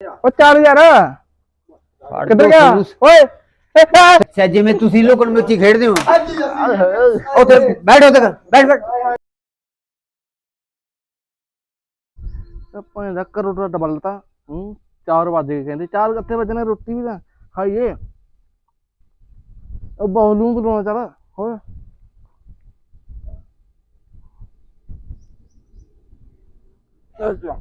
ਉਹ ਚੱਲ ਯਾਰ ਕਿੱਧਰ ਦੋ ਗਿਆ? ਫਲੂਸ। ਓਏ। ਏ, ਏ। ਅੱਛਾ ਜਿਵੇਂ ਤੁਸੀਂ ਲੁਕਣ ਮਿੱਚੀ ਖੇਡਦੇ ਹੋ। ਉੱਥੇ ਬੈਠ ਉੱਥੇ ਬੈਠ ਬੈਠ। ਆਪਾਂ ਦਾ ਕਰੋ ਟਾ ਡਬਲਤਾ ਹੂੰ 4 ਵਜ ਕਹਿੰਦੇ। 4 ਕਿੱਥੇ ਵਜਣੇ? ਰੋਟੀ ਵੀ ਤਾਂ ਖਾਈਏ। ਉਹ ਬੌਲੂ ਬੁਲਾਉਣਾ ਚੱਲ ਹੋਰ। ਅੱਛਾ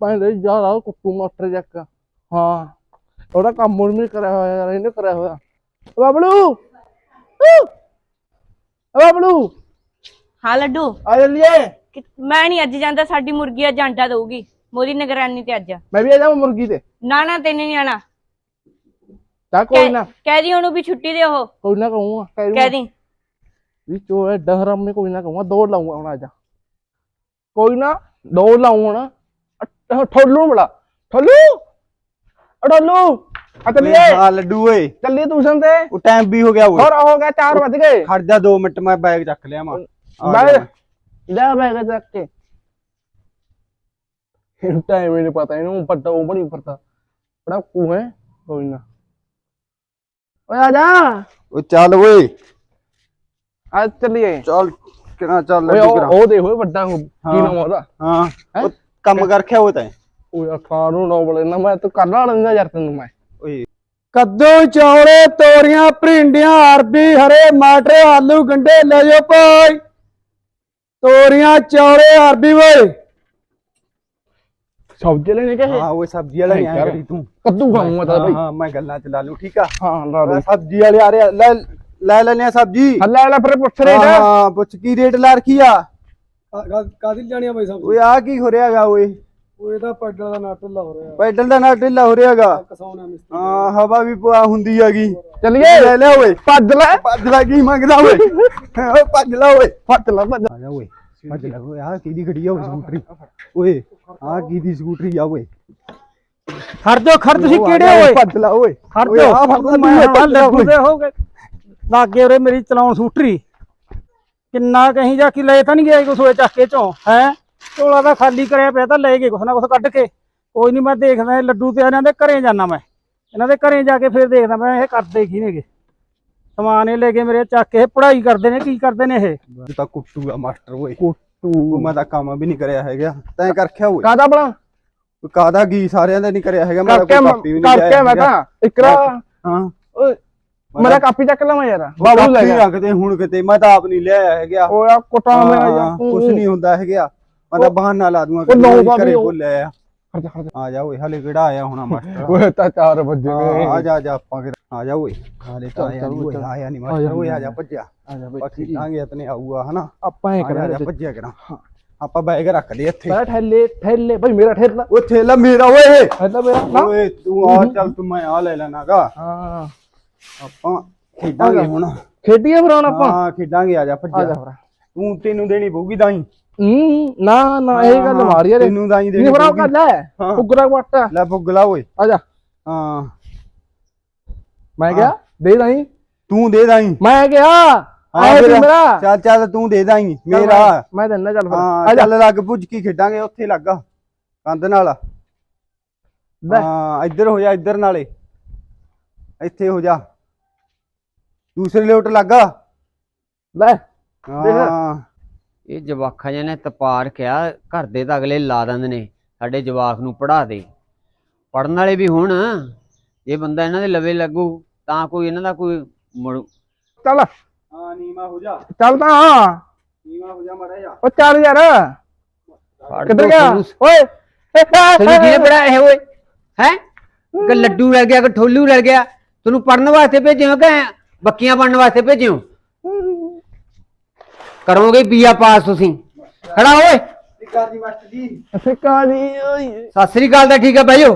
ਪਹਿਲੇ ਜਾ ਲਾ ਕੁੱਕੂ ਮਾਸਟਰ ਜੱਕ ਹਾਂ। ਉਹਦਾ ਕੰਮ ਮੁੜ ਨਹੀਂ ਕਰਿਆ ਹੋਇਆ ਯਾਰ ਇਹਨੇ ਕਰਿਆ ਹੋਇਆ। ਬਾਬਲੂ! ਬਾਬਲੂ! ਹਾਂ ਲੱਡੂ। ਆ ਜਲੀਏ ਕਿ- ਮੈਂ ਨਹੀਂ ਅੱਜ ਜਾਂਦਾ ਸਾਡੀ ਮੁਰਗੀ ਅੱਜ ਆਂਡਾ ਦਊਗੀ। ਮੋਦੀ ਨਿਗਰਾਨੀ ਤੇ ਅੱਜ। ਮੈਂ ਵੀ ਆ ਜਾਵਾਂ ਮੁਰਗੀ ਤੇ। ਨਾ ਨਾ ਤੈਨੂੰ ਨਹੀਂ ਆਣਾ ਤਾਂ ਕੋਈ ਨਾ। ਕਹਿ ਦੀ ਉਹਨੂੰ ਵੀ ਛੁੱਟੀ ਦੇ ਉਹ। ਕੋਈ ਨਾ ਕਹੂੰਗਾ ਕਹਿ ਕਹਿ ਦੀ ਵੀ ਚੋ ਡਹਰਮ ਨੇ ਕੋਈ ਨਾ ਕਹੂੰਗਾ ਦੌੜ ਲਾਉਂਗਾ ਹੁਣ ਅੱਜ। ਕੋਈ ਨਾ। ਦੌੜ ਲਾਉਂ ਹੁਣ ਠੋਲੂ ਬੜਾ ਠੋਲੂ! ਅ ਠੋਲੂ! ਆ ਚੱਲੀਏ। ਲੱਡੂ ਓਏ। ਚੱਲੀਏ ਟਿਊਸ਼ਨ ਤੇ। ਉਹ ਟਾਈਮ ਵੀ ਹੋ ਗਿਆ ਓਏ। ਹੋਰ ਹੋ ਗਿਆ 4 ਵਜ ਗਏ। ਖੜ ਜਾ 2 ਮਿੰਟ ਮੈਂ ਬੈਗ ਚੱਕ ਲਿਆ ਮਾਂ ਬਾਏ ਲੈ ਬੈਗ ਚੱਕ ਕੇ। ਇਹਨੂੰ ਟਾਈਮ ਨਹੀਂ ਪਤਾ ਇਹਨੂੰ ਪੱਟਾ ਉਹ ਬੜੀ ਪਰਤਾ ਬੜਾ ਕੂ ਹੈ ਕੋਈ ਨਾ। ਉਹ ਚੱਲ ਚੱਲ ਕਿਹਨਾਂ ਚੱਲ ਓਏ ਉਹ ਕਰਾਂ? ਉਹ ਦੇਖ ਓਏ ਵੱਡਾ ਉਹ ਕੀ ਹਾਂ। ਨਾਮ ਆ ਉਹਦਾ। ਹਾਂ? ਉਹ ਕੰਮ ਕਰ ਰੱਖਿਆ ਉਹ ਤੈਂ। ਓਏ ਅੱਖਾਂ ਨੂੰ ਨੋਬਲ ਨਾ ਮੈਂ ਤੂੰ ਕਰ ਲਾਂਗਾ ਯਾਰ ਤੈਨੂੰ ਮੈਂ। ਓਏ। ਕੱਦੂ ਚੌੜੇ ਤੋਰੀਆਂ ਭਿੰਡੀਆਂ ਅਰਬੀ ਹਰੇ ਮਟਰ ਆਲੂ ਗੰਡੇ ਲੈ ਜਾਓ ਭਾਈ। ਤੋਰੀਆਂ ਚੌੜੇ ਅਰਬੀ ਓਏ। ਸਬਜ਼ੀ ਲੈਣੇ ਕਿ ਹਾਂ ਓਏ ਸਬਜ਼ੀ ਵਾਲਾ ਨਹੀਂ ਯਾਰ। ਆਇਆ ਕਰੀ ਤੂੰ। ਕੱਦੂ ਖਾਊਂਗਾ ਤਾਂ ਹਾਂ ਭਾਈ ਹਾਂ ਮੈਂ ਗੱਲਾਂ ਚ ਲਾ ਲੂ ਠੀਕ ਆ? ਹਾਂ ਲਾ ਦੇ ਸਬਜ਼ੀ ਵਾਲੇ ਆ ਰਹੇ ਲੈ ਲੈ ਲੈਨੇ ਆ ਸਬਜ਼ੀ। ਹੱਲਾ ਵਾਲਾ ਫਿਰ ਪੁੱਛ ਰੇਟ। ਹਾਂ ਹਾਂ ਪੁੱਛ ਕੀ ਰੇਟ ਲਾ ਰੱਖੀ ਆ। ਕਾਦੀ ਲੈਣੀ ਆ ਬਾਈ ਸਾਹਿਬ ਓਏ ਆ ਕੀ ਹੋ ਰਿਹਾਗਾ ਓਏ? ਉਹ ਇਹਦਾ ਪੈਡਲ ਦਾ ਨਟ ਲਾ ਹੋ ਰਿਹਾ। ਪੈਡਲ ਦਾ ਨਾ ਢਿੱਲਾ ਹੋ ਰਿਹਾਗਾ ਹਾਂ ਹਵਾ ਵੀ ਪੁਆ ਹੁੰਦੀ ਹੈਗੀ। ਚੱਲੀਏ। ਲੈ ਲੈ ਓਏ। ਭੱਜ ਲੈ। ਭੱਜ ਲੈ ਕੀ ਮੰਗਦਾ ਓਏ? ਓਏ ਭੱਜ ਲੈ ਓਏ। ਭੱਜ ਲੈ ਭੱਜ ਆ ਜਾ ਓਏ ਭੱਜ ਲੈ ਓਏ। ਆ ਕਿਹਦੀ ਗੱਡੀ ਆ ਓਏ ਸਕੂਟਰੀ? ਓਏ ਆ ਕਿਹਦੀ ਸਕੂਟਰੀ ਆ ਓਏ? ਖੜ ਜਾਓ ਖੜ ਤੁਸੀਂ ਕਿਹੜੇ ਜਾ ਹੋਏ ਭੱਜ ਲੈ ਓਏ। ਖੜ ਓਏ, ਜਾਓ। ਆ ਫੜ ਲੈ ਤੂੰ, ਲੈ ਓਏ। ਹੋ ਗਏ ਲਾਗੇ ਉਰੇ ਮੇਰੀ ਚਲਾਉਣ ਸਕੂਟਰੀ। ਕਿੰਨਾ ਕਹੀਂ ਜਾ ਕੇ ਲੈ ਤਾਂ ਨਹੀਂ ਗਿਆ ਕੁਛ ਹੋਏ ਚੱਕ ਕੇ ਚੋਂ ਹੈ? ਝੋਲਾ ਤਾਂ ਖਾਲੀ ਕਰਿਆ ਪਿਆ ਤਾਂ ਲੈ ਗਏ ਕੁਛ ਨਾ ਕੁਛ ਕੱਢ ਕੇ। ਕੋਈ ਨਹੀਂ ਮੈਂ ਦੇਖਦਾ ਲੱਡੂ ਤੇ ਇਹਨਾਂ ਦੇ ਘਰੇ ਜਾਣਾ ਮੈਂ। ਇਹਨਾਂ ਦੇ ਘਰੇ ਜਾ ਕੇ ਫਿਰ ਦੇਖਦਾ ਮੈਂ ਇਹ ਕਰਦੇ ਕੀ ਨੇਗੇ। ਸਮਾਨ ਇਹ ਲੈ ਕੇ ਮੇਰੇ ਚੱਕ ਕੇ ਇਹ ਪੜ੍ਹਾਈ ਕਰਦੇ ਨੇ ਕੀ ਕਰਦੇ ਨੇ ਇਹ? ਤੂੰ ਤਾਂ ਕੁੱਟੂਗਾ ਮਾਸਟਰ ਓਏ। ਉਹ ਮੈਂ ਤਾਂ ਕੰਮ ਵੀ ਨਹੀਂ ਕਰਿਆ ਹੈਗਾ। ਤੈਂ ਕਰ ਰੱਖਿਆ ਓਏ। ਕਾਦਾ ਬਣਾ ਕਾਦਾ ਕੀ ਸਾਰਿਆਂ ਦਾ ਨਹੀਂ ਕਰਿਆ ਹੈਗਾ ਮੈਂ ਕੋਈ ਕਾਪੀ ਵੀ ਨਹੀਂ ਕਰਕੇ ਮੈਂ ਤਾਂ ਇਕਰਾ। ਹਾਂ। ਓਏ ਮੇਰਾ ਕਾਪੀ ਚੱਕ ਲਵਾਂ ਯਾਰ ਬਾਬੂ ਲੈ ਲੈ ਗਿਆ ਰੱਖਦੇ ਹੁਣ ਕਿਤੇ ਮੈਂ ਤਾਂ ਆਪ ਨਹੀਂ ਲਿਆਇਆ ਹੈਗਾ। ਓਏ ਆ ਕੁੱਟਾ ਮੇਰਾ ਯਾਰ ਕੁਝ ਨਹੀਂ ਹੁੰਦਾ ਹੈਗਾ। ਮੈਂ ਤਾਂ ਬਹਾਨਾ ਲਾ ਦੂੰਗਾ ਉਹ ਕਿ ਬਾਬੀ ਘਰੇ ਉਹ- ਭੁੱਲਿਆ ਆ। ਜਾ ਓਏ ਹਲੇ ਕਿਹੜਾ ਆਇਆ ਹੋਣਾ ਮਾਸਟਰ? ਓਏ ਤਾਂ 4 ਵਜੇ ਆ ਜਾ ਆ ਜਾ ਆਪਾਂ ਕਿਤੇ। ਆ ਜਾ ਓਏ ਹਾਲੇ ਤਾਂ ਆਇਆ ਨਹੀਂ ਓਏ। ਆਇਆ ਮਾਸਟਰ ਓਏ ਆ ਜਾ ਭੱਜਿਆ। ਆ ਜਾ ਬਾਕੀ ਲਾਂਗੇ ਇਤਨੇ ਆਊਗਾ ਹਨਾ? ਆਪਾਂ ਜਾ ਕਰਾਂਗੇ। ਭੱਜਿਆ ਕਰਾਂ। ਆਪਾਂ ਬੈਗ ਰੱਖ ਲਈ ਇੱਥੇ। ਬੈਠ ਠੇਲੇ ਠੇਲੇ। ਭਾਈ ਮੇਰਾ ਠੇਲਾ। ਓ ਥੇਲਾ ਮੇਰਾ ਓਏ। ਠੇਲਾ ਮੇਰਾ ਓਏ ਤੂੰ ਆ ਚੱਲ ਤੂੰ ਮੈਂ ਆ ਲੈ ਲੈਣਾਗਾ। ਹਾਂ। ਆਪਾਂ ਖੇਡਾਂਗੇ ਹੁਣ। ਖੇਡੀਏ ਫਿਰ ਹੁਣ ਆਪਾਂ। ਹਾਂ ਖੇਡਾਂਗੇ ਆ ਜਾ ਆ ਭੱਜਿਆ। ਜਾ ਫਿਰ ਤੂੰ ਤੈਨੂੰ ਦੇਣੀ ਪਊਗੀ ਦਾਈ। ਹੂੰ ਨਾ ਨਾ ਇਹ ਗੱਲ ਮਾਰੀ ਯਾਰ ਤੈਨੂੰ ਦਾਈ ਦੇਣੀ ਨਹੀਂ ਫੜਾ ਪਊਗੀ। ਕਰ ਲੈ। ਹਾਂ। ਉਗਰਾ ਵਾਟਾ ਲੈ ਬੁੱਗਲਾ ਓਏ। ਆ ਜਾ। ਹਾਂ। ਮੈਂ ਗਿਆ ਦੇ ਨਹੀਂ ਤੂੰ ਦੇ ਦਾਈ। ਮੈਂ ਗਿਆ ਹਾਂ ਫਿਰ। ਸੀ ਮੇਰਾ। ਚੱਲ ਚੱਲ ਤੂੰ ਦੇ ਦਾਈ। ਚੱਲ ਮੇਰਾ। ਮੈਂ- ਮੈਂ ਦਿੰਦਾ ਚੱਲ ਫਿਰ। ਹਾਂ ਆ ਜਾ। ਚੱਲ ਲੱਗ ਭੁੱਜ ਕੀ ਖੇਡਾਂਗੇ ਉੱਥੇ ਲੱਗਾ। ਕੰਧ ਨਾਲ। ਲੈ। ਹਾਂ ਇੱਧਰ ਹੋ ਜਾ ਇੱਧਰ ਨਾਲੇ। ਇੱਥੇ ਹੋ ਜਾ। ਦੂਸਰੇ ਲੋਟ ਲੱਗਾ। ਲੈ ਹਾਂ। ਇਹ ਜਵਾਖਾਂ ਜਿਹਨੇ ਤਪਾ ਰੱਖਿਆ ਘਰ ਦੇ ਤਾਂ ਅਗਲੇ ਲਾ ਦਿੰਦੇ ਨੇ ਸਾਡੇ ਜਵਾਕ ਨੂੰ ਪੜਾ ਦੇ। ਪੜਨ ਵਾਲੇ ਵੀ ਹੁਣ ਜੇ ਬੰਦਾ ਇਹਨਾਂ ਦੇ ਲਵੇ ਲੱਗੂ ਤਾਂ ਕੋਈ ਇਹਨਾਂ ਦਾ ਕੋਈ ਮੁੜ- ਚੱਲ। ਹਾਂ ਨੀਮਾ ਹੋ ਜਾ। ਚੱਲ ਤਾਂ। ਨੀਮਾ ਹੋ ਜਾ ਮੜਾ ਜਾ ਉਹ ਚੱਲ ਯਾਰ। ਫੜ ਕਿੱਧਰ ਦੋ ਗਿਆ। ਓਏ। ਤੈਨੂੰ ਕਿਹਨੇ ਪੜਾ ਇਹ ਓਏ? ਹੈ? ਕਿ ਲੱਡੂ ਰਹਿ ਗਿਆ ਕਿ ਠੋਲੂ ਰਹਿ ਗਿਆ। ਤੈਨੂੰ ਪੜਨ ਵਾਸਤੇ ਭੇਜਿਓ ਕਿ ਬੱਕੀਆਂ ਬਣਨ ਵਾਸਤੇ ਭੇਜਿਓ? ਕਰੋਗੇ ਪੀਆ ਪਾਸ ਤੁਸੀਂ। ਖੜਾ ਓਏ। ਸਿੱਕਾ ਜੀ ਮਾਸਟਰ ਜੀ ਸਿੱਕਾ ਜੀ ਓਏ। ਸਤਿ ਸ੍ਰੀ ਅਕਾਲ ਦਾ ਠੀਕ ਹੈ ਭਾਈਓ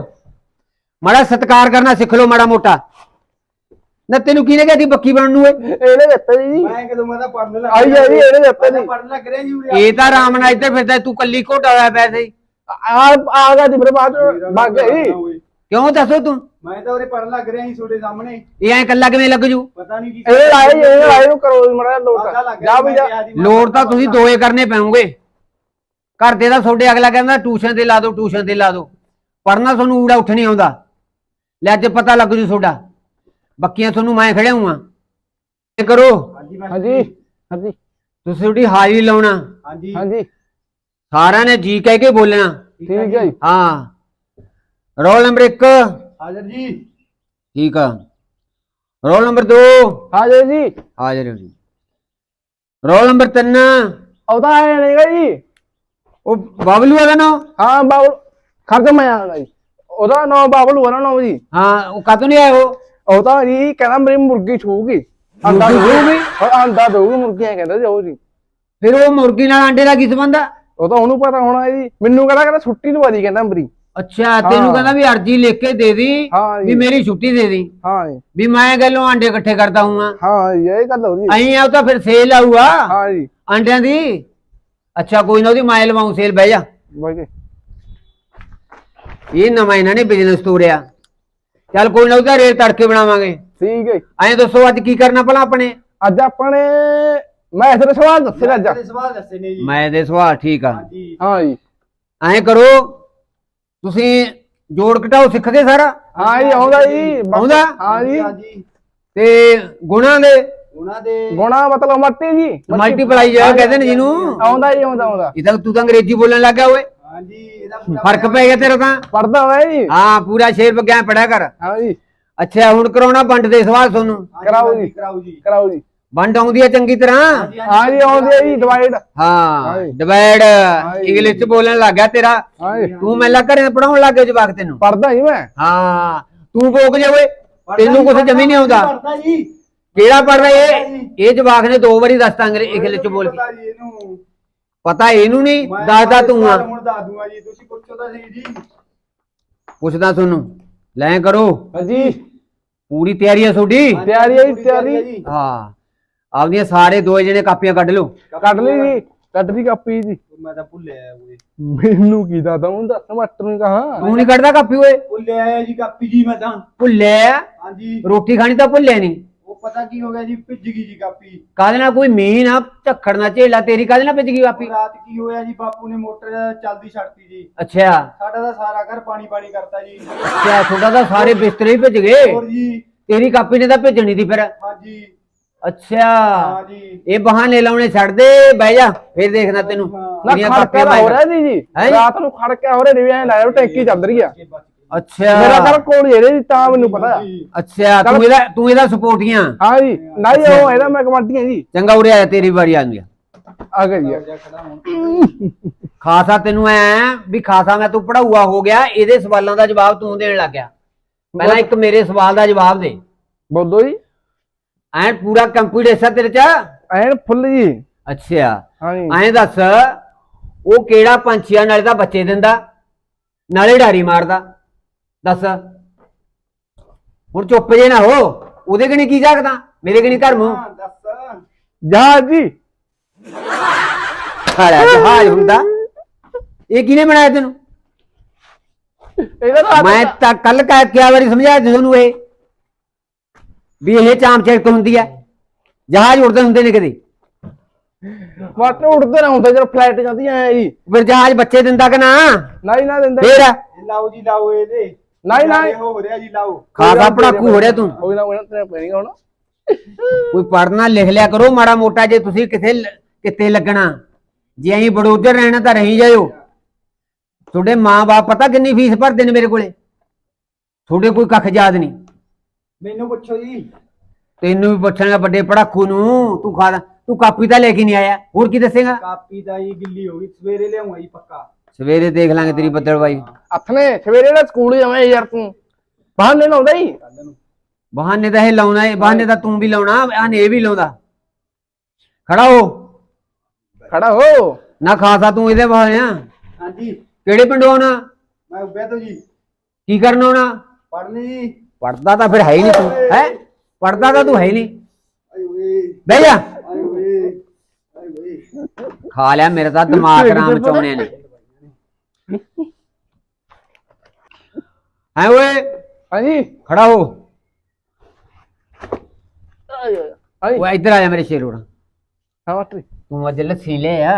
ਮਾੜਾ ਸਤਿਕਾਰ ਕਰਨਾ ਸਿੱਖ ਲਓ ਮਾੜਾ ਮੋਟਾ। ਨਾ ਤੈਨੂੰ ਕਿਹਨੇ ਬੱਕੀ ਬਣਨ ਨੂੰ ਓਏ? ਇਹਨੇ ਦਿੱਤਾ ਜੀ। ਮੈਂ ਕਦੋਂ ਮੈਂ ਤਾਂ ਪੜਨ ਲੱਗ ਆਈ ਜਾਈ ਇਹਨੇ ਦਿੱਤਾ ਜੀ। ਪੜਨ ਲੱਗ ਰਿਹਾ ਜੀ ਉਰੇ ਇਹ ਤਾਂ ਰਾਮ ਨਾਲ ਇੱਧਰ ਫਿਰਦਾ ਤੂੰ ਕੱਲੀ ਘੋਟਾ ਹੋਇਆ ਪਿਆ ਸੀ। ਆ ਆ ਮੇਰੇ ਬਾਅਦ ਚੋਂ ਭੱਗ ਗਈ ਕਿਉਂ ਦੱਸੋ ਤੂੰ? ਮੈਂ ਤਾਂ ਉਰੇ ਪੜਨ ਲੱਗ ਰਿਹਾ ਸੀ ਤੁਹਾਡੇ ਸਾਹਮਣੇ। ਇਹ ਐ ਕੱਲਾ ਕਿਵੇਂ ਲੱਗ ਜੂ? ਪਤਾ ਨਹੀਂ ਕੀ ਇਹ ਜੀ, ਇਹ ਲਾਏ ਨੂੰ ਕਰੋ ਮੜਾ ਲੋਟ। ਜਾ ਵੀ ਜਾ। ਜੀ ਤਾਂ ਤੁਸੀਂ ਦੋਏ ਕਰਨੇ ਘਰ ਦੇ ਦਾ ਤੁਹਾਡੇ ਅਗਲਾ ਕਹਿੰਦਾ ਟਿਊਸ਼ਨ ਤੇ ਲਾ ਦਿਓ ਟਿਊਸ਼ਨ ਤੇ ਲਾ ਦਿਓ ਪੜਨਾ ਤੁਹਾਨੂੰ ਊੜਾ ਉੱਠ ਨਹੀਂ ਆਉਂਦਾ। ਲੈ ਅੱਜ ਪਤਾ ਲੱਗ ਜੂ ਤੁਹਾਡਾ। ਬੱਕੀਆਂ ਤੁਹਾਨੂੰ ਮੈਂ ਖੜਿਆ ਹੂੰ ਇਹ ਕਰੋ। ਹਾਂਜੀ ਹਾਂਜੀ ਹਾਂਜੀ। ਤੁਸੀਂ ਤੁਹਾਡੀ ਹਾਜ਼ਰੀ ਲਾਉਣਾ। ਹਾਂਜੀ। ਹਾਂਜੀ। ਸਾਰਿਆਂ ਨੇ ਜੀ ਕਹਿ ਕੇ ਬੋਲਣਾ। ਠੀਕ ਹੈ ਜੀ। ਹਾਂ। ਰੋਲ ਨੰਬਰ 1 ਹਾਜ਼ਰ ਜੀ। ਠੀਕ ਆ। ਰੋਲ ਨੰਬਰ 2 ਹਾਜ਼ਰ ਜੀ। ਹਾਜ਼ਰ ਹੋ ਜੀ। ਰੋਲ ਨੰਬਰ 3 ਆਉਦਾ ਹੈ ਨਹੀਂਗਾ ਜੀ? ਉਹ ਬਾਬਲੂ ਆ ਨਾ। ਹਾਂ ਬਾਬਲ। ਖਰਚ ਮੈਂ ਆਣਾ ਜੀ ਉਹਦਾ ਨਾਮ ਬਾਬਲੂ ਹੈ ਨਾ ਜੀ। ਹਾਂ ਉਹ ਕਦੋਂ ਨਹੀਂ ਆਇਆ ਉਹ? ਉਹ ਤਾਂ ਜੀ ਕਹਿੰਦਾ ਮੇਰੀ ਮੁਰਗੀ ਛੂਗੀ ਆਂਦਾ ਦਊਗੀ। ਆਂਦਾ ਦਊਗੀ ਮੁਰਗੀਆਂ ਕਹਿੰਦਾ ਜੀ ਉਹ ਜੀ। ਫਿਰ ਉਹ ਮੁਰਗੀ ਨਾਲ ਆਂਡੇ ਦਾ ਕੀ ਸੰਬੰਧ ਆ? ਉਹ ਤਾਂ ਉਹਨੂੰ ਪਤਾ ਹੋਣਾ ਜੀ। ਮੈਨੂੰ ਕਹਿੰਦਾ ਕਹਿੰਦਾ ਛੁੱਟੀ ਦਵਾ ਦੀ ਕਹਿੰਦਾ ਮੇਰੀ। ਅੱਛਾ ਤੈਨੂੰ। ਕਹਿੰਦਾ ਵੀ ਅਰਜੀ ਲਿਖ ਕੇ ਦੇ ਦੀ ਹਾਂ ਵੀ ਜੀ ਮੇਰੀ ਛੁੱਟੀ ਦੇ ਦੀ। ਹਾਂ ਜੀ। ਵੀ ਮੈਂ ਗੱਲੋਂ ਆਂਡੇ ਇਕੱਠੇ ਕਰਦਾ ਹੂੰ ਹਾਂ ਜੀ ਇਹ ਗੱਲ ਹੋ ਰਹੀ ਹੈ। ਅਹੀਂ ਆ ਤਾਂ ਫਿਰ ਸੇਲ ਆਊਗਾ। ਹਾਂ ਜੀ। ਆਂਡਿਆਂ ਦੀ। ਅੱਛਾ ਕੋਈ ਨਾ ਉਹਦੀ ਮੈਂ ਲਵਾਉਂ ਸੇਲ ਬਹਿ ਜਾ। ਬਾਕੀ ਇਹ ਨਵਾਂ ਇਹਨਾਂ ਨੇ ਬਿਜ਼ਨਸ ਤੋੜਿਆ। ਚੱਲ ਕੋਈ ਨਾ ਉਹਦਾ ਰੇਟ ਤੜਕੇ ਬਣਾਵਾਂਗੇ। ਠੀਕ ਹੈ ਜੀ। ਐਂ ਦੱਸੋ ਅੱਜ ਕੀ ਕਰਨਾ ਭਲਾ ਆਪਣੇ? ਅੱਜ ਆਪਣੇ ਮੈਂ ਇਸ ਸਵਾਲ ਦੱਸੇ ਅੱਜ। ਸਵਾਲ ਦੱਸੇ ਨੇ ਜੀ। ਮੈਂ ਦੇ ਸਵਾਲ ਠੀਕ ਆ। ਹਾਂ ਜੀ। ਐਂ ਕਰੋ ਤੁਸੀਂ ਜੋੜ ਘਟਾਓ ਸਿੱਖ ਗਏ ਸਾਰਾ? ਹਾਂ ਜੀ ਆਉਂਦਾ ਜੀ। ਆਉਂਦਾ? ਹਾਂ ਜੀ। ਹਾਂਜੀ ਤੇ ਗੁਣਾਂ ਦੇ? ਉਹਨਾਂ ਦੇ। ਗੁਣਾ ਮਤਲਬ ਮੱਟੀ ਜੀ। ਮਲਟੀਪਲਾਈ ਜਿਹੜਾ ਕਹਿੰਦੇ ਨੇ ਜਿਹਨੂੰ। ਆਉਂਦਾ ਜੀ ਆਉਂਦਾ ਆਉਂਦਾ। ਇਹ ਤਾਂ ਤੂੰ ਤਾਂ ਅੰਗਰੇਜ਼ੀ ਬੋਲਣ ਲੱਗ ਗਿਆ ਓਏ। ਹਾਂਜੀ ਇਹਦਾ ਫ਼ਰਕ ਪੈ ਗਿਆ ਤੇਰਾ ਤਾਂ। ਪੜਦਾ ਹੋਇਆ ਜੀ। ਹਾਂ ਪੂਰਾ ਸ਼ੇਰ ਵਿਗਿਆਨ ਪੜਿਆ ਕਰ। ਹਾਂ ਜੀ। ਅੱਛਾ ਹੁਣ ਕਰਾਉਣਾ ਵੰਡ ਦੇ ਸਵਾਲ ਤੁਹਾਨੂੰ। ਕਰਾਓ ਜੀ। ਕਰਾਓ ਜੀ। ਕਰਾਓ ਜੀ। ਵੰਡ ਆਉਂਦੀ ਆ ਚੰਗੀ ਤਰ੍ਹਾਂ? ਹਾਂ ਜੀ ਆਉਂਦੇ ਆ ਜੀ ਡਿਵਾਈਡ ਹਾਂ। ਡਿਵਾਈਡ। ਇੰਗਲਿਸ਼ ਚ ਬੋਲਣ ਲੱਗ ਗਿਆ ਤੇਰਾ। ਹਾਂ ਜੀ ਤੂੰ ਮੈਲਾ ਘਰੇ ਪੜਾਉਣ ਲੱਗ ਗਿਆ ਜਵਾਕ ਤੈਨੂੰ। ਪੜਦਾ ਜੀ ਮੈਂ। ਹਾਂ ਤੂੰ ਬੋਕ ਜਾ ਓਏ। ਤੈਨੂੰ ਕੁਝ ਜਮੀ ਨਹੀਂ ਆਉਂਦਾ। ਪੜਦਾ ਜੀ ਕਿਹੜਾ ਪੜਦਾ ਇਹ ਇਹ ਜਵਾਕ ਨੇ ਦੋ ਵਾਰੀ ਦੱਸਤਾ ਅੰਗਰੇਜ਼ੀ ਇੰਗਲਿਸ਼ ਚ ਬੋਲ ਕੇ। ਪਤਾ ਜੀ ਇਹਨੂੰ। ਪਤਾ ਇਹਨੂੰ ਨਹੀਂ ਮੈਂ ਦੱਸਦਾ ਤੂੰ ਆ। ਹੁਣ ਦੱਸ ਦੂੰਗਾ ਜੀ ਤੁਸੀਂ ਪੁੱਛੋ ਤਾਂ ਸਹੀ ਜੀ। ਪੁੱਛਦਾ ਤੁਹਾਨੂੰ। ਲੈ ਕਰੋ। ਹਾਂਜੀ। ਪੂਰੀ ਤਿਆਰੀ ਆ ਤੁਹਾਡੀ? ਤਿਆਰੀ ਹੈ ਜੀ, ਤਿਆਰੀ। ਹੈ। ਹਾਂ। ਆਪਦੀਆਂ ਸਾਰੇ ਦੋ ਜਣੇ ਕਾਪੀਆਂ ਕੱਢ ਲਓ। ਕੱਢ ਲਈ ਜੀ ਕੱਢ ਲਈ ਕਾਪੀ ਜੀ। ਮੈਂ ਤਾਂ ਭੁੱਲਿਆ ਓਏ ਮੈਨੂੰ ਕੀ ਦੱਸਦਾ ਹੁਣ ਦੱਸ ਮਾਸਟਰ ਨੂੰ ਕਹਾ। ਤੂੰ ਨਹੀਂ ਕੱਢਦਾ ਕਾਪੀ ਓਏ? ਭੁੱਲਿਆ ਆਇਆ ਜੀ ਕਾਪੀ ਜੀ ਮੈਂ ਤਾਂ। ਭੁੱਲਿਆ? ਹਾਂਜੀ। ਰੋਟੀ ਖਾਣੀ ਤਾਂ ਭੁੱਲਿਆ ਨਹੀਂ? ਉਹ ਪਤਾ ਕੀ ਹੋ ਗਿਆ ਜੀ ਭਿੱਜ ਗਈ ਜੀ ਕਾਪੀ। ਕਾਹਦੇ ਨਾਲ ਕੋਈ ਮੀਂਹ ਨਾ ਝੱਖੜ ਨਾ ਝੇਲਾ ਤੇਰੀ ਕਾਹਦੇ ਨਾਲ ਭਿੱਜ ਗਈ ਕਾਪੀ? ਰਾਤ ਕੀ ਹੋਇਆ ਜੀ ਬਾਪੂ ਨੇ ਮੋਟਰ ਚੱਲਦੀ ਛੱਡਤੀ ਜੀ। ਅੱਛਾ। ਸਾਡਾ ਤਾਂ ਸਾਰਾ ਘਰ ਪਾਣੀ ਪਾਣੀ ਕਰਤਾ ਜੀ। ਅੱਛਾ ਤੁਹਾਡਾ ਤਾਂ ਸਾਰੇ ਬਿਸਤਰੇ ਹੀ ਭਿੱਜ ਗਏ। ਹੋਰ ਜੀ। ਤੇਰੀ ਕਾਪੀ ਨੇ ਤਾਂ ਭੇਜਣੀ ਸੀ ਫਿਰ। ਹਾਂਜੀ। ਅੱਛਾ। ਹਾਂ ਜੀ। ਇਹ ਬਹਾਨੇ ਲਾਉਣੇ ਛੱਡ ਦੇ ਬਹਿ ਜਾ ਫਿਰ ਦੇਖਦਾ ਤੈਨੂੰ। ਨਾ ਤੇਰੀਆਂ ਖੜਕਾ ਕਾਪੀਆਂ ਤਾਂ ਹੋ ਰਿਹਾ ਜੀ। ਜੀ? ਰਾਤ ਨੂੰ ਖੜਕਾ ਹੋ ਰਿਹਾ ਰਿਵੇਂ ਐ ਲਾਇਆ ਟੈਂਕੀ ਚੱਲ ਰਹੀ ਆ। ਅੱਛਾ। ਮੇਰਾ ਘਰ ਕੋਲ ਜਿਹੜੇ ਜੀ ਤਾਂ ਮੈਨੂੰ ਪਤਾ। ਆ। ਜੀ। ਅੱਛਾ ਤੂੰ ਇਹਦਾ ਤੂੰ ਇਹਦਾ ਸਪੋਰਟੀਆਂ ਹਾਂ ਜੀ। ਨਹੀਂ ਉਹ ਇਹਦਾ ਮੈਂ ਕਮਾਂਡੀਆਂ ਜੀ। ਚੰਗਾ ਉਰੇ ਆ ਤੇਰੀ ਵਾਰੀ ਆਂਦੀ ਆ। ਆ ਗਈ ਜੀ ਜਾ ਖੜਾ ਹੁਣ ਖਾਸਾ ਤੈਨੂੰ ਐ ਵੀ ਖਾਸਾ ਮੈਂ ਤੂੰ ਪੜਾਊਆ ਹੋ ਗਿਆ ਇਹਦੇ ਸਵਾਲਾਂ ਦਾ ਜਵਾਬ ਤੂੰ ਦੇਣ ਲੱਗ ਗਿਆ। ਪਹਿਲਾਂ ਇੱਕ ਮੇਰੇ ਸਵਾਲ ਦਾ ਜਵਾਬ ਦੇ। ਬੋਲੋ ਜੀ। ਐਨ ਪੂਰਾ ਕੰਪੀਟੀਸ਼ਨ ਤੇਰੇ ਚ ਐਨ ਫੁੱਲ ਜੀ ਅੱਛਾ ਹਾਂ ਜੀ ਐਂ ਦੱਸ ਉਹ ਕਿਹੜਾ ਪੰਛੀ ਆ ਨਾਲੇ ਤਾਂ ਬੱਚੇ ਦਿੰਦਾ ਨਾਲੇ ਡਾਰੀ ਮਾਰਦਾ ਦੱਸ ਹੁਣ ਚੁੱਪ ਜੇ ਨਾ ਹੋ ਉਹਦੇ ਕਣੀ ਕੀ ਜਾਗਦਾ ਮੇਰੇ ਕਣੀ ਘਰ ਮੂੰਹ ਹਾਂ, ਦੱਸ ਜਹਾਜ਼ ਜੀ ਜਹਾਜ਼ ਹੁੰਦਾ ਇਹ ਕਿਹਨੇ ਬਣਾਇਆ ਤੈਨੂੰ ਮੈਂ ਤਾਂ ਕੱਲ ਕਾ ਕਿਆ ਵਾਰੀ ਸਮਝਾਇਆ ਤੁਹਾਨੂੰ ਇਹ ਵੀ ਇਹ ਚਾਮ ਚੈੱਕ ਹੁੰਦੀ ਹੈ? ਜਹਾਜ਼ ਉੜਦੇ ਹੁੰਦੇ ਨੇ ਕਦੇ? ਵਾਟਰ ਉੱਡਦੇ ਨਾ ਹੁੰਦਾ ਜਦੋਂ ਫਲਾਈਟ ਜਾਂਦੀ ਐ ਜੀ। ਫਿਰ ਜਹਾਜ਼ ਬੱਚੇ ਦਿੰਦਾ ਕਿ ਨਾ? ਨਹੀਂ ਨਾ ਦਿੰਦੇ। ਫੇਰ? ਲਾਓ ਜੀ ਲਾਓ ਇਹਦੇ। ਨਹੀਂ, ਨਹੀਂ। ਇਹ ਹੋ ਰਿਹਾ ਜੀ ਲਾਓ। ਖਾਸਾ ਪੜਾਕੂ ਹੋ ਰਿਹਾ ਤੂੰ। ਕੋਈ ਨਾ ਕੋਈ ਨਾ ਤੇਰੇ ਪੈਣੀ ਹੁਣ। ਕੋਈ ਪੜਨਾ ਲਿਖ ਲਿਆ ਕਰੋ ਮਾੜਾ ਮੋਟਾ ਜੇ ਤੁਸੀਂ ਕਿਥੇ ਕਿੱਥੇ ਲੱਗਣਾ। ਜੇ ਅਸੀਂ ਬੜੋਦਰ ਰਹਿਣਾ ਤਾਂ ਰਹੀ ਜਾਇਓ। ਤੁਹਾਡੇ ਮਾਂ-ਬਾਪ ਪਤਾ ਕਿੰਨੀ ਫੀਸ ਭਰਦੇ ਨੇ ਮੇਰੇ ਕੋਲੇ? ਤੁਹਾਡੇ ਕੋਈ ਕੱਖ ਯਾਦ ਨਹੀਂ। ਮੈਨੂੰ ਪੁੱਛੋ ਜੀ। ਤੈਨੂੰ ਵੀ ਪੁੱਛਣਗਾ ਵੱਡੇ ਪੜਾਕੂ ਨੂੰ। ਤੂੰ ਖਾ ਤੂੰ ਕਾਪੀ ਤਾਂ ਲੈ ਕੇ ਨਹੀਂ ਆਇਆ। ਹੋਰ ਕੀ ਦੱਸੇਗਾ? ਕਾਪੀ ਦਾ ਜੀ ਗਿੱਲੀ ਹੋ ਗਈ। ਸਵੇਰੇ ਲਿਆਉਂਗਾ ਜੀ ਪੱਕਾ। ਸਵੇਰੇ ਦੇਖ ਲਾਂਗੇ ਤੇਰੀ ਬੱਦਲਵਾਈ ਹੱਥ ਨੇ ਸਵੇਰੇ ਨਾ ਸਕੂਲ ਜਾਵੇਂ ਯਾਰ ਤੂੰ। ਬਾਹਰ ਨਹੀਂ ਲਾਉਂਦਾ ਨੂੰ ਬਹਾਨੇ ਤਾਂ ਇਹ ਲਾਉਣਾ ਹੈ ਬਹਾਨੇ ਤਾਂ ਤੂੰ ਵੀ ਲਾਉਣਾ। ਆਨੇ ਇਹ ਵੀ ਲਾਉਂਦਾ। ਖੜਾ ਹੋ। ਖੜਾ ਹੋ। ਨਾ ਖਾਸਾ ਤੂੰ ਇਹਦੇ ਬਹਾਨੇ ਆ। ਹਾਂਜੀ। ਕਿਹੜੇ ਪਿੰਡੋਂ ਆਉਣਾ? ਮੈਂ ਉੱਬਿਆ ਤੋਂ ਜੀ। ਕੀ ਕਰਨ ਆਉਣਾ? ਪੜ੍ਹਨੀ ਜੀ। ਪੜਦਾ ਤਾਂ ਫਿਰ ਹੈ ਹੀ ਨਹੀਂ ਤੂੰ ਹੈ? ਪੜਦਾ ਤਾਂ ਤੂੰ ਹੈ ਹੀ ਨਹੀਂ। ਆਏ ਓਏ। ਬਹਿ ਜਾ। ਆਏ ਓਏ। ਆਏ ਓਏ। ਖਾ ਲਿਆ ਮੇਰਾ ਤਾਂ ਦਿਮਾਗ ਰਾਮ ਚੌਣੇ ਨੇ। ਹੈ ਓਏ? ਹਾਂਜੀ। ਖੜਾ ਹੋ। ਹਾਂਜੀ ਓਏ ਇੱਧਰ ਆ ਜਾ ਮੇਰੇ ਸ਼ੇਰ ਉਰਾ ਹਾਂ ਜੀ। ਤੂੰ ਅੱਜ ਲੱਸੀ ਲੈ ਆ।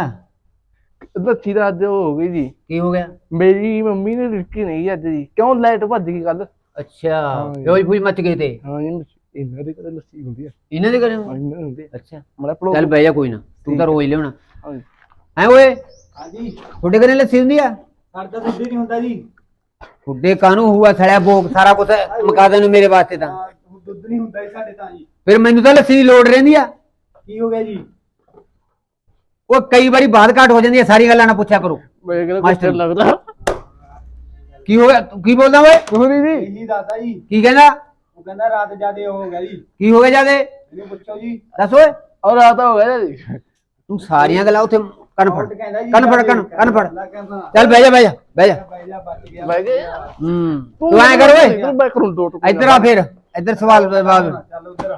ਲੱਛੀ ਦਾ ਅੱਜ ਹੋ ਗਈ ਜੀ। ਕੀ ਹੋ ਗਿਆ? ਮੇਰੀ ਮੰਮੀ ਨੇ ਰਿੜਕੀ ਨਹੀਂ ਅੱਜ ਜੀ। ਕਿਉਂ ਲਾਈਟ ਭੱਜ ਗਈ ਕੱਲ ਅੱਛਾ ਹਾਂ। ਹੋਈ ਫੂਈ ਮੱਚ ਗਏ ਤੇ? ਹਾਂ ਜੀ ਇਹਨਾਂ ਦੇ ਘਰੇ ਲੱਸੀ ਹੁੰਦੀ ਆ। ਇਹਨਾਂ ਦੇ ਘਰੇ? ਹਾਂ ਇਹਨਾਂ ਹੁੰਦੀ ਆ। ਅੱਛਾ। ਮੜਾ ਪਲੋ ਚੱਲ ਬਹਿ ਜਾ ਕੋਈ ਨਾ ਤੂੰ ਤਾਂ ਰੋਜ਼ ਲਿਆਉਣਾ। ਐ ਓਏ? ਹਾਂਜੀ। ਤੁਹਾਡੇ ਘਰੇ ਲੱਸੀ ਹੁੰਦੀ ਆ? ਸਾਡਾ ਦੁੱਧ ਹੀ ਨਹੀਂ ਹੁੰਦਾ ਜੀ। ਤੁਹਾਡੇ ਕਾਨੂੰ ਹੁਆ ਸੜਿਆ ਭੋਗ ਸਾਰਾ ਕੁਝ ਮਕਾ ਦੇਣ ਮੇਰੇ ਵਾਸਤੇ ਤਾਂ। ਹਾਂ, ਦੁੱਧ ਨਹੀਂ ਹੁੰਦਾ ਜੀ ਸਾਡੇ ਤਾਂ ਜੀ। ਫਿਰ ਮੈਨੂੰ ਤਾਂ ਲੱਸੀ ਦੀ ਲੋੜ ਰਹਿੰਦੀ ਆ। ਕੀ ਹੋ ਗਿਆ ਜੀ? ਉਹ ਕਈ ਵਾਰੀ ਬਾਤ ਘਾਟ ਹੋ ਜਾਂਦੀ ਹੈ ਸਾਰੀ ਗੱਲਾਂ ਨਾ ਪੁੱਛਿਆ ਕਰੋ। ਕੋਲ ਮਾਸਟਰ। ਕੁਛ ਲੱਗਦਾ। ਕੀ ਹੋ ਗਿਆ? ਤੂੰ ਕੀ ਬੋਲਦਾ ਓਏ? ਕੋਹਰੀ ਜੀ। ਇਹੀ ਦਾਦਾ ਜੀ। ਕੀ ਕਹਿੰਦਾ? ਉਹ ਕਹਿੰਦਾ ਰਾਤ ਜਿਆਦੇ ਹੋ ਗਿਆ ਜੀ। ਕੀ ਹੋ ਗਿਆ ਜਾਦੇ ਇਹਨੂੰ ਪੁੱਛੋ ਜੀ। ਦੱਸ ਓਏ। ਔਰ ਰਾਤ ਹੋ ਗਿਆ ਜੀ। ਤੂੰ ਸਾਰੀਆਂ ਗੱਲਾਂ ਉੱਥੇ ਕੰਨ ਫੜ ਕਹਿੰਦਾ ਜੀ ਕੰਨ ਫੜ ਕੰਨ ਕੰਨ ਫੜ ਚੱਲ ਬਹਿ ਜਾ ਬਹਿ ਜਾ ਬਹਿ ਜਾ। ਬਾਈ ਜਾ ਬਚ ਗਿਆ। ਬਹਿ ਗਏ। ਹੂੰ। ਤੂੰ ਐ ਕਰ ਓਏ। ਤੂੰ ਬੈ ਕਰੂੰ ਦੋ ਟੁਕੜੇ ਇੱਧਰ ਆ ਫਿਰ। ਇੱਧਰ ਸਵਾਲ ਜਵਾਬ। ਚੱਲ ਉਧਰ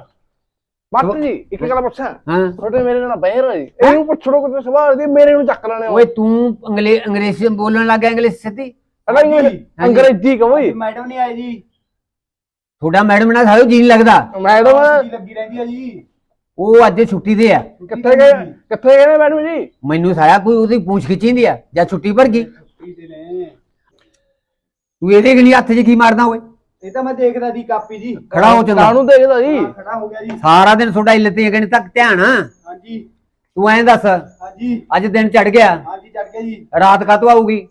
ਮਾਸਟਰ ਜੀ ਇੱਕ ਗੱਲ ਪੁੱਛਾਂ। ਹਾਂ। ਤੁਹਾਡੇ ਮੇਰੇ ਨਾਲ ਬਹਿ ਰਹੇ। ਜੀ ਇਹਨੂੰ ਪੁੱਛੜੋ ਕਿਤੇ ਸਵਾਲ ਦੀ ਮੇਰੇ ਨੂੰ ਚੱਕ ਲੈਣੇ ਓਏ ਤੂੰ ਅੰਗਰੇਜ਼ੀ ਬੋਲਣ ਲੱਗ ਗਿਆ ਇੰਗਲਿਸ਼ ਸਿੱਧੀ। ਪਹਿਲਾਂ ਇੰਗਲਿਸ਼- ਅੰਗਰੇਜ਼ੀ ਕਹੋ ਜੀ। ਮੈਡਮ ਨਹੀਂ ਆਈ ਜੀ। ਤੁਹਾਡਾ ਮੈਡਮ ਨਾਲ ਸਾਇਓ ਜੀ ਨਹੀਂ ਲੱਗਦਾ। ਮੈਡਮ ਜੀ ਲੱਗੀ ਰਹਿੰਦੀ ਆ ਜੀ। ਉਹ ਅੱਜ ਛੁੱਟੀ ਤੇ ਆ। ਕਿੱਥੇ ਗਏ? ਕਿੱਥੇ ਗਏ ਨੇ ਮੈਡਮ ਜੀ? ਮੈਨੂੰ ਸਾਇਆ ਕੋਈ ਉਹਦੀ ਪੂੰਛ ਖਿੱਚੀਂਦੀ ਆ ਜਾਂ ਛੁੱਟੀ ਭਰ ਗਈ। ਛੁੱਟੀ ਤੇ ਨੇ। ਤੂੰ ਇਹਦੇ ਕਿ ਨਹੀਂ ਹੱਥ 'ਚ ਕੀ ਮਾਰਦਾ ਓਏ? ਇਹ ਤਾਂ ਮੈਂ ਦੇਖਦਾ ਦੀ ਕਾਪੀ ਜੀ। ਖੜਾ ਹੋ ਚੰਗਾ। ਕਾਹਨੂੰ ਦੇਖਦਾ ਜੀ? ਖੜਾ ਹੋ ਗਿਆ ਜੀ। ਸਾਰਾ ਦਿਨ ਤੁਹਾਡਾ ਇਲਤੇ ਕਹਿੰਦੇ ਤੱਕ ਧਿਆਨ। ਹਾਂਜੀ। ਤੂੰ ਐਂ ਦੱਸ ਹਾਂਜੀ। ਅੱਜ ਦਿਨ ਚੜ ਗਿਆ। ਹਾਂਜੀ ਚੜ ਗਿਆ ਜੀ। ਰਾਤ ਕਾਤੋਂ ਆਊਗੀ?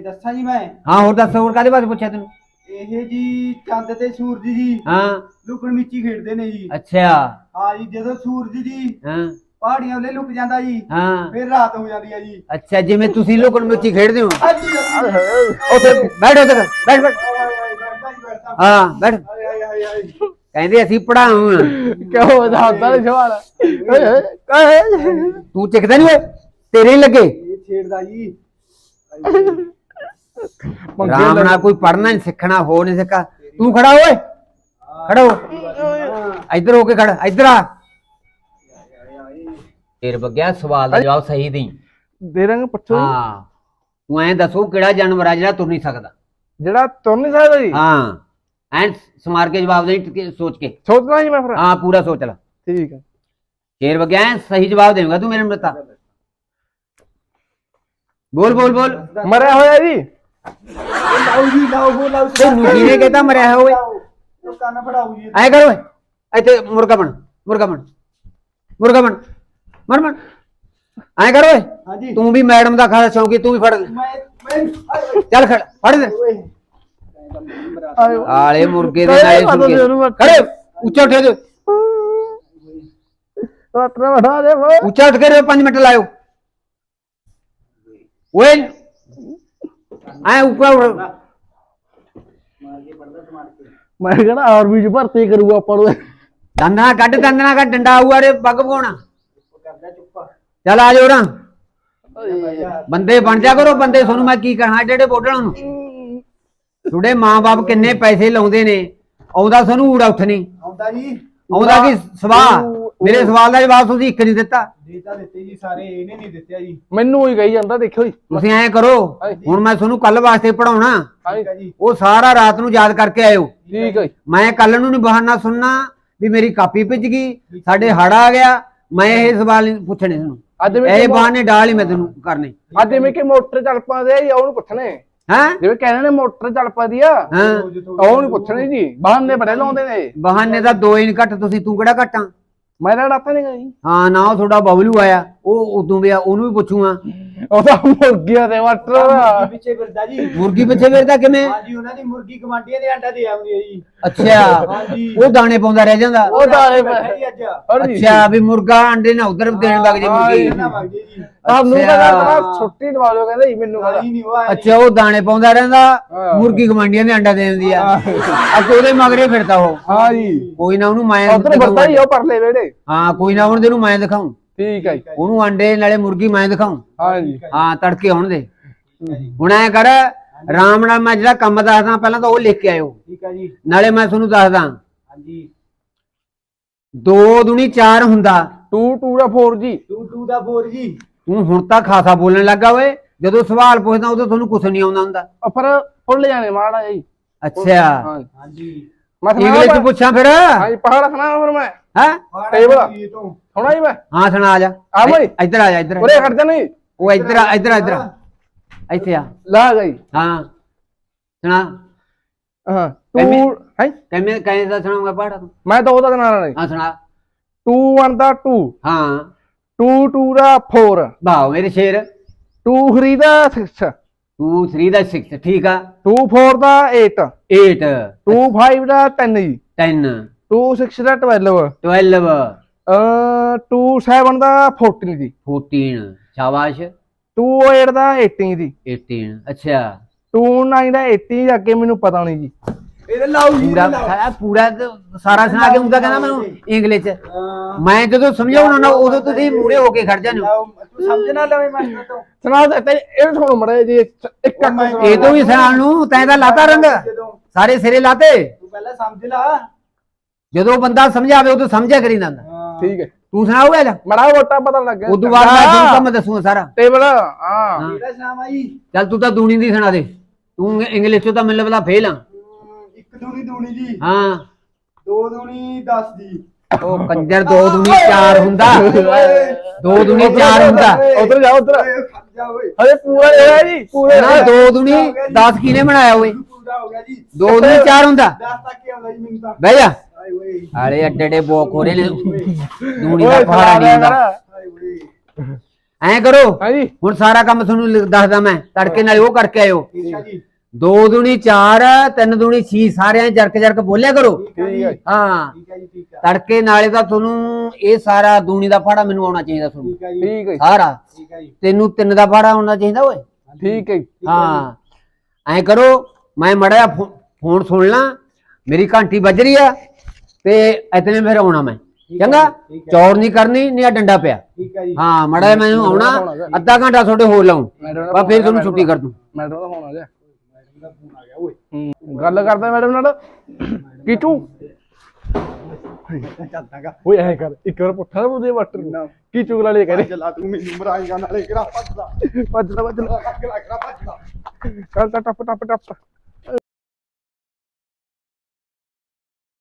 ਦੱਸਾਂ ਜੀ ਮੈਂ? ਹਾਂ ਹੋਰ ਦੱਸ ਹੋਰ ਕਾਦੇ ਵਾਸਤੇ ਪੁੱਛਿਆ ਤੈਨੂੰ? ਇਹ ਜੀ ਚੰਦ ਤੇ ਸੂਰਜ ਜੀ ਹਾਂ। ਲੁਕਣ ਮਿੱਚੀ ਖੇਡਦੇ ਨੇ ਜੀ। ਅੱਛਾ। ਹਾਂ ਜੀ ਜਦੋਂ ਸੂਰਜ ਜੀ ਹਾਂ। ਪਹਾੜੀਆਂ ਉੱਤੇ ਲੁਕ ਜਾਂਦਾ ਜੀ ਹਾਂ। ਫਿਰ ਰਾਤ ਹੋ ਜਾਂਦੀ ਹੈ ਜੀ। ਅੱਛਾ ਜਿਵੇਂ ਤੁਸੀਂ ਲੋਕਣ ਮਿੱਟੀ ਖੇਡਦੇ ਹੋ। ਉੱਥੇ ਬੈਠ ਉੱਥੇ ਬੈਠ ਬੈਠ। ਹਾਂ ਬੈਠ। ਕਹਿੰਦੇ ਅਸੀਂ ਪੜਾਉਂ ਕਿਉਂ ਦੱਸਦਾ ਸਵਾਲ ਕਹੇ ਤੂੰ ਚਿਕਦਾ ਨਹੀਂ ਓਏ? ਤੇਰੇ ਹੀ ਲੱਗੇ? ਇਹ ਛੇੜਦਾ ਜੀ। ਰਾਮ ਨਾਲ ਕੋਈ ਪੜਨਾ ਨਹੀਂ ਸਿੱਖਣਾ ਹੋ ਨਹੀਂ ਸਿੱਖਾ। ਤੂੰ ਖੜਾ ਓਏ ਖੜਾ ਹੋ। ਇੱਧਰ ਹੋ ਕੇ ਖੜ ਇੱਧਰ ਆ। ਤੇਰੇ ਬਗਿਆ ਸਵਾਲ ਦਾ ਜਵਾਬ ਸਹੀ ਦੇਈ। ਦੇ ਰੰਗ ਪੁੱਛੋ ਜੀ। ਹਾਂ ਤੂੰ ਐਂ ਦੱਸੋ ਕਿਹੜਾ ਜਾਨਵਰ ਆ ਜਿਹੜਾ ਤੁਰ ਨਹੀਂ ਸਕਦਾ? ਜਿਹੜਾ ਤੁਰ ਨਹੀਂ ਸਕਦਾ ਜੀ? ਹਾਂ ਐਂ ਸਮਾਰ ਕੇ ਜਵਾਬ ਦੇਈ ਟਿਕੇ- ਸੋਚ ਕੇ। ਸੋਚਣਾ ਜੀ ਮੈਂ ਫਿਰ। ਹਾਂ ਪੂਰਾ ਸੋਚ ਲੈ। ਠੀਕ ਹੈ ਸ਼ੇਰ ਬਗਿਆ ਐਂ ਸਹੀ ਜਵਾਬ ਦੇਵੇਂਗਾ ਤੂੰ ਮੇਰੇ ਮਰਤਾ ਬੋਲ ਬੋਲ ਬੋਲ। ਮਰਿਆ ਹੋਇਆ ਜੀ? ਲਾਓ ਜੀ ਲਾਓ ਉਹ ਲਾਓ। ਤੈਨੂੰ ਕਿਹਨੇ ਕਹਿੰਦਾ ਮਰਿਆ ਹੈ ਓਏ? ਉਹ ਕੰਨ ਫੜਾਓ ਜੀ ਐ ਕਰ ਓਏ। ਇੱਥੇ ਮੁਰਗਾ ਬਣ ਮੁਰਗਾ ਬਣ ਮੁਰਗਾ ਬਣ ਮਰ ਮਰ ਐ ਕਰ ਓਏ। ਹਾਂਜੀ। ਤੂੰ ਵੀ ਮੈਡਮ ਦਾ ਖਾਸ ਸ਼ੌਂਕੀ ਤੂੰ ਵੀ ਫੜ ਲੈ। ਮੈਂ ਮੈਂ ਚੱਲ ਖੜ ਫੜ ਦੇ। ਆਲੇ ਮੁਰਗੇ ਨਾਲੇ ਖੜੇ। ਉੱਚਾ ਉੱਠ ਓਏ। ਉੱਚਾ ਉੱਠ ਕੇ 5 ਮਿੰਟ ਲਾਇਓ। ਓਏ। ਐ ਉੱਪਰ ਉੱਠ। ਮੈਂ ਕਹਿੰਦਾ ਆਰਮੀ ਚ ਭਰਤੀ ਕਰੂਗਾ ਆਪਾਂ ਨੂੰ। ਦੰਦਨਾ ਕੱਢ ਦੰਦਨਾ ਕੱਢ ਡੰਡਾ ਆਊਗਾ ਰੇ ਬੱਗ ਪਕਾਉਣਾ ਕਰਦਾ ਚੁੱਪ ਚੱਲ ਆ ਜਾਓ ਨਾ। ਬੰਦੇ ਬਣ ਜਾ ਕਰੋ ਬੰਦੇ ਤੁਹਾਨੂੰ ਮੈਂ ਕੀ ਕਹਾਂ ਜਿਹੜੇ ਬੋਲਣ ਨੂੰ। ਤੁਹਾਡੇ ਮਾਂ-ਬਾਪ ਕਿੰਨੇ ਪੈਸੇ ਲਾਉਂਦੇ ਨੇ ਆਉਂਦਾ ਸਾਨੂੰ ਊੜਾ ਉੱਠ ਨਹੀਂ ਆਉਂਦਾ ਜੀ। ਆਉਂਦਾ ਕੀ ਸਵਾਲ ਮੇਰੇ ਸਵਾਲ ਦਾ ਜਵਾਬ ਤੁਸੀਂ ਇੱਕ ਨਹੀਂ ਦਿੱਤਾ। ਦੇ ਤਾਂ ਦਿੱਤੇ ਜੀ ਸਾਰੇ ਇਹਨੇ ਨਹੀਂ ਦਿੱਤੇ ਜੀ। ਮੈਨੂੰ ਹੀ ਕਹੀ ਜਾਂਦਾ ਦੇਖਿਓ ਜੀ। ਤੁਸੀਂ ਐਂ ਕਰੋ ਹੁਣ ਮੈਂ ਤੁਹਾਨੂੰ ਕੱਲ ਵਾਸਤੇ ਪੜਾਉਣਾ ਠੀਕ ਹੈ ਜੀ। ਉਹ ਸਾਰਾ ਰਾਤ ਨੂੰ ਯਾਦ ਕਰਕੇ ਆਇਓ। ਠੀਕ ਹੈ ਮੈਂ ਕੱਲ ਨੂੰ ਨਹੀਂ ਬਹਾਨਾ ਸੁਣਨਾ ਵੀ ਮੇਰੀ ਕਾਪੀ ਭਿੱਜ ਗਈ ਸਾਡੇ ਹੜ ਆ ਗਿਆ। ਮੈਂ ਇਹ ਸਵਾਲ ਨਹੀਂ ਪੁੱਛਣੇ ਤੁਹਾਨੂੰ। ਅੱਜ ਇਹ ਬਹਾਨੇ ਡਾਲ ਹੀ ਮੈਂ ਤੈਨੂੰ ਕਰਨੇ। ਅੱਜ ਜਿਵੇਂ ਕਿ ਮੋਟਰ ਚੱਲ ਪਾਉਂਦੇ ਆ ਜੀ ਉਹਨੂੰ ਪੁੱਛਣੇ। ਹੈਂ? ਜਿਵੇਂ ਕਹਿੰਦੇ ਨੇ ਮੋਟਰ ਚੱਲ ਪਾਦੀ ਆ ਹਾਂ। ਉਹ ਨਹੀਂ ਪੁੱਛਣੇ ਜੀ। ਬਹਾਨੇ ਬੜੇ ਲਾਉਂਦੇ ਨੇ। ਬਹਾਨੇ ਦਾ ਦੋ ਨੀ ਘੱਟ ਤੁਸੀਂ ਤੂੰ ਕਿਹੜਾ ਘਟਾਂ ਮੈਂ ਤਾਂ ਡਾਪਾ ਨਹੀਂ ਗਈ। ਹਾਂ ਨਾ ਉਹ ਤੁਹਾਡਾ ਬਬਲੂ ਆਇਆ। ਉਹ ਉਦੋਂ ਵੀ ਆ, ਉਹਨੂੰ ਵੀ ਪੁੱਛੂਗਾ। ਉਹ ਤਾਂ ਮੁਰਗੀਆਂ ਦੇ ਮਟਰ। ਮੁਰਗੀ ਪਿੱਛੇ ਫਿਰਦਾ ਜੀ। ਮੁਰਗੀ ਪਿੱਛੇ ਫਿਰਦਾ ਕਿਵੇਂ? ਹਾਂਜੀ ਉਹਨਾਂ ਦੀ ਮੁਰਗੀ ਕਮਾਂਡੀਆਂ ਦੇ ਅੰਡਾ ਦੇ ਆਉਂਦੀ ਹੈ ਜੀ। ਅੱਛਾ ਹਾਂਜੀ। ਉਹ ਦਾਣੇ ਪਾਉਂਦਾ ਰਹਿ ਜਾਂਦਾ? ਉਹ ਦਾਣੇ ਬੈਠਾ ਜੀ ਅੱਜ। ਅੱਛਾ ਵੀ ਮੁਰਗਾ ਅੰਡੇ ਨਾ ਉਧਰ ਦੇਣ ਲੱਗ ਜੇ ਮੁਰਗੀ। ਇਹਨਾਂ ਵਗ ਜੀ। ਤਾਂ ਅੱਛਾ। ਕਹਿੰਦਾ ਛੁੱਟੀ ਦਵਾ ਲਓ ਕਹਿੰਦਾ ਜੀ ਮੈਨੂੰ ਕਹਿੰਦਾ। ਅੱਛਾ ਉਹ ਦਾਣੇ ਪਾਉਂਦਾ ਰਹਿੰਦਾ ਹਾਂ। ਮੁਰਗੀ ਗਵਾਂਡੀਆਂ ਦੇ ਅੰਡਾ ਦੇ ਦਿੰਦੀ ਆ। ਅੱਜ ਉਹਦੇ ਮਗਰੇ ਫਿਰਦਾ ਉਹ। ਹਾਂ ਜੀ। ਕੋਈ ਨਾ ਉਹਨੂੰ ਮੈਂ ਉਧਰ ਬੰਦਾ ਹੀ ਉਹ ਪਰਲੇ ਵੇੜੇ ਹਾਂ ਕੋਈ ਨਾ ਹੁਣ ਤੈਨੂੰ ਮੈਂ ਦਿਖਾਉਂ ਠੀਕ ਹੈ ਜੀ। ਉਹਨੂੰ ਅੰਡੇ ਨਾਲੇ ਮੁਰਗੀ ਮੈਂ ਦਿਖਾਉਂ। ਹਾਂ ਜੀ ਹਾਂ ਤੜਕੇ ਆਉਣ ਦੇ। ਹੁਣ ਐ ਕਰ ਰਾਮ ਨਾਲ ਮੈਂ ਜਿਹੜਾ ਕੰਮ ਦੱਸਦਾ ਪਹਿਲਾਂ ਤਾਂ ਉਹ ਲਿਖ ਕੇ ਆਇਓ। ਠੀਕ ਹੈ ਜੀ। ਨਾਲੇ ਮੈਂ ਤੁਹਾਨੂੰ ਦੱਸਦਾ। ਹਾਂਜੀ। 2 ਦੁਨੀ 4 ਹੁੰਦਾ। 2 2 ਦਾ 4 ਜੀ। ਟੂ ਟੂ ਦਾ ਬੋਰ ਜੀ। ਤੂੰ ਹੁਣ ਤਾਂ ਖਾਸਾ ਬੋਲਣ ਲੱਗਾ ਓਏ। ਜਦੋਂ ਸਵਾਲ ਪੁੱਛਦਾ ਉਦੋਂ ਤੁਹਾਨੂੰ ਕੁਝ ਨਹੀਂ ਆਉਂਦਾ ਹੁੰਦਾ। ਉਹ ਪਰ ਫੁੱਲ ਜਾਣੇ ਮਾੜਾ ਜੀ। ਅੱਛਾ। ਹਾਂ ਜੀ। ਮੈਂ ਇੰਗਲਿਸ਼ ਪੁੱਛਾਂ ਫਿਰ। ਹਾਂ ਜੀ ਪਹਾੜਾ ਸੁਣਾ ਫਿਰ ਮੈਂ। ਹੈ? ਟੇਬਲ। ਸੁਣਾ ਜੀ ਮੈਂ? ਹਾਂ ਸੁਣਾ ਆ ਜਾ। ਆ ਬਈ। ਇੱਧਰ ਆ ਜਾ ਇੱਧਰ ਉਰੇ। ਖੜ ਜਾ ਨਹੀਂ। ਉਹ ਇੱਧਰ ਆ ਇੱਧਰ ਆ ਇੱਧਰ ਆ। ਇੱਥੇ ਆ। ਲਾ ਗਈ। ਹਾਂ। ਸੁਣਾ। ਹਾਂ। ਤੂੰ ਹੈ? ਕਿਵੇਂ ਕਿਵੇਂ ਦਾ ਸੁਣਾਉਂਗਾ ਪਾੜਾ ਤੂੰ। ਮੈਂ ਤਾਂ ਉਹਦਾ ਨਾਲ ਨਹੀਂ। ਹਾਂ ਸੁਣਾ। 2 1 ਦਾ 2 ਹਾਂ। 2 2 ਦਾ 4 ਭਾਓ ਮੇਰੇ ਸ਼ੇਰ 2 3 ਦਾ 6 2 3 ਦਾ 6 ਠੀਕ ਆ। 2 4 ਦਾ 8 8 2 5 ਦਾ 10 ਜੀ 10 2 6 ਦਾ 12 12 ਅ 2 7 ਦਾ 14 ਜੀ 14 ਸ਼ਾਬਾਸ਼. 2 8 ਦਾ 18 ਜੀ 18 ਅੱਛਾ। 2 9 ਦਾ 18 ਅੱਗੇ ਮੈਨੂੰ ਪਤਾ ਨਹੀਂ ਜੀ। ਇਹਦੇ ਲਾਉ ਜੀ ਪੂਰਾ ਸਾਰਾ ਪੂਰਾ ਤੇ ਸਾਰਾ ਸੁਣਾ ਕੇ ਹੁੰਦਾ ਕਹਿੰਦਾ ਮੈਨੂੰ ਇੰਗਲਿਸ਼ ਚ। ਮੈਂ ਜਦੋਂ ਸਮਝਾਉਣਾ ਨਾ ਉਦੋਂ ਤੁਸੀਂ ਮੂਰੇ ਹੋ ਕੇ ਖੜ ਜਾਂਦੇ ਹੋ। ਤੂੰ ਸਮਝ ਨਾ ਲਵੇਂ ਮਾਸਟਰ ਤੋਂ। ਸੁਣਾ ਦੇ ਤੇ ਇਹ ਸੁਣੋ ਮੜਾ ਜੀ ਇੱਕ ਇੱਕ ਅੱਖ ਸੁਣਾ ਇਹ ਤੋਂ ਵੀ ਸੁਣਾਉਣ ਨੂੰ ਤੈਂ ਤਾਂ ਲਾਤਾ ਰੰਗ। ਸਾਰੇ ਸਿਰੇ ਲਾਤੇ। ਤੂੰ ਪਹਿਲਾਂ ਸਮਝ ਲਾ। ਜਦੋਂ ਬੰਦਾ ਸਮਝਾਵੇ ਉਦੋਂ ਸਮਝਿਆ ਕਰੀ ਜਾਂਦਾ। ਹਾਂ। ਠੀਕ ਹੈ। ਤੂੰ ਸੁਣਾਓਗਾ ਜਾ ਮੜਾ ਮੋਟਾ ਪਤਾ ਲੱਗ ਗਿਆ। ਉਦੋਂ ਬਾਅਦ ਮੈਂ ਤੁਹਾਨੂੰ ਕੰਮ ਦੱਸੂਗਾ ਸਾਰਾ। ਟੇਬਲ ਹਾਂ। ਹਾਂ। ਕਿਹੜਾ ਸ਼ਾਮ ਆਈ ਚੱਲ ਤੂੰ ਤਾਂ ਦੂਣੀ ਦੀ ਸੁਣਾ ਦੇ। ਤੂੰ ਇੰਗਲਿਸ਼ ਤੋਂ ਤਾਂ ਮੈਨੂੰ ਲੱਗਦਾ ਫੇਲ ਆ। ਇੱਕ ਦੂਣੀ ਦੂਣੀ ਜੀ। ਹਾਂ। ਦੋ ਦੂਣੀ 10 ਜੀ। ਉਹ ਕੰਜਰ ਦੋ ਦੂਣੀ ਚਾਰ ਹੁੰਦਾ। ਦੋ ਦੂਣੀ ਚਾਰ ਹੁੰਦਾ। ਉਧਰ ਜਾ। ਉਧਰ ਹਜੇ ਪੂਰਾ ਇਹ ਜੀ ਪੂਰੇ ਨਾ ਦੋ ਦੂਣੀ 10 ਕਿਨੇ ਬਣਾਇਆ ਓਏ? ਪੂਰਾ ਹੋ ਗਿਆ ਜੀ। ਦੋ ਦੂਣੀ ਚਾਰ ਹੁੰਦਾ। 10 ਤੱਕ ਹੀ ਆਉਂਦਾ ਜੀ ਮੈਨੂੰ ਤਾਂ। ਬਹਿ ਜਾ। ਆਲੇ ਅੱਡੇ ਅੱਡੇ ਬੋਕ ਹੋ ਰਹੇ ਨੇ। ਦੂਣੀ ਦਾ ਪਹਾੜਾ ਨਹੀਂ ਹੁੰਦਾ ਐਂ ਕਰੋ ਹਾਂਜੀ। ਹੁਣ ਸਾਰਾ ਕੰਮ ਤੁਹਾਨੂੰ ਲਿਖ- ਦੱਸਦਾ ਮੈਂ। ਤੜਕੇ ਨਾਲ ਉਹ ਕਰਕੇ ਆਇਓ। ਜੀ। ਦੋ ਦੂਣੀ ਚਾਰ ਤਿੰਨ ਦੂਣੀ 6 ਸਾਰਿਆਂ ਜਰਕ ਜਰਕ ਬੋਲਿਆ ਕਰੋ। ਠੀਕ ਆ ਜੀ। ਠੀਕ ਹੈ। ਹਾਂ ਠੀਕ ਆ ਜੀ ਠੀਕ ਆ ਤੜਕੇ ਨਾਲੇ ਤਾਂ ਤੁਹਾਨੂੰ ਇਹ ਸਾਰਾ ਦੂਣੀ ਦਾ ਫਾੜਾ ਮੈਨੂੰ ਆਉਣਾ ਚਾਹੀਦਾ ਤੁਹਾਨੂੰ। ਠੀਕ ਆ ਜੀ। ਠੀਕ ਹੈ ਸਾਰਾ। ਠੀਕ ਆ ਜੀ। ਤੈਨੂੰ ਤਿੰਨ ਦਾ ਫਾੜਾ ਆਉਣਾ ਚਾਹੀਦਾ ਓਏ। ਠੀਕ ਹੈ ਹਾਂ। ਐਂ ਕਰੋ ਮੈਂ ਮੜਿਆ ਫੋਨ ਸੁਣ ਲਾਂ। ਮੇਰੀ ਘੰਟੀ ਵੱਜ ਰਹੀ ਆ। ਤੇ ਇਤਨੇ ਫਿਰ ਆਉਣਾ ਮੈਂ। ਚੰਗਾ। ਚੌਰ ਨਹੀਂ ਕਰਨੀ ਨਹੀਂ ਆ ਡੰਡਾ ਪਿਆ। ਠੀਕ ਆ ਜੀ। ਹਾਂ ਮੜਾ ਮੈਨੂੰ ਆਉਣਾ ਅੱਧਾ ਘੰਟਾ ਤੁਹਾਡੇ ਹੋਰ ਲਾਉਂ। ਬਾ ਫਿਰ ਤੁਹਾਨੂੰ ਛੁੱਟੀ ਕਰ ਦੂੰ। ਮੈਡਮ ਦਾ ਫੋਨ ਆ ਗਿਆ ਮੈਡਮ ਦਾ ਫੋਨ ਆ ਗਿਆ। ਓਏ ਗੱਲ ਕਰਦਾ ਮੈਡਮ ਨਾਲ। ਕੀਟੂ? ਚੱਲਦਾਗਾ ਓਏ ਐ ਕਰ ਇੱਕ ਵਾਰ ਪੁੱਠਾ ਨਾ ਬੋਦੇ ਵਾਟਰ ਕੀ ਚੁਗਲਾ ਲੈ ਕਰੇ। ਚਲਾ ਤੂੰ ਮੈਨੂੰ ਮਰਾਏਗਾ ਨਾਲੇ ਕਿਹੜਾ ਭੱਜਦਾ? ਭੱਜਦਾ? ਭੱਜਦਾ ਚੱਲ ਟੱਪ ਟੱਪ ਟੱਪ।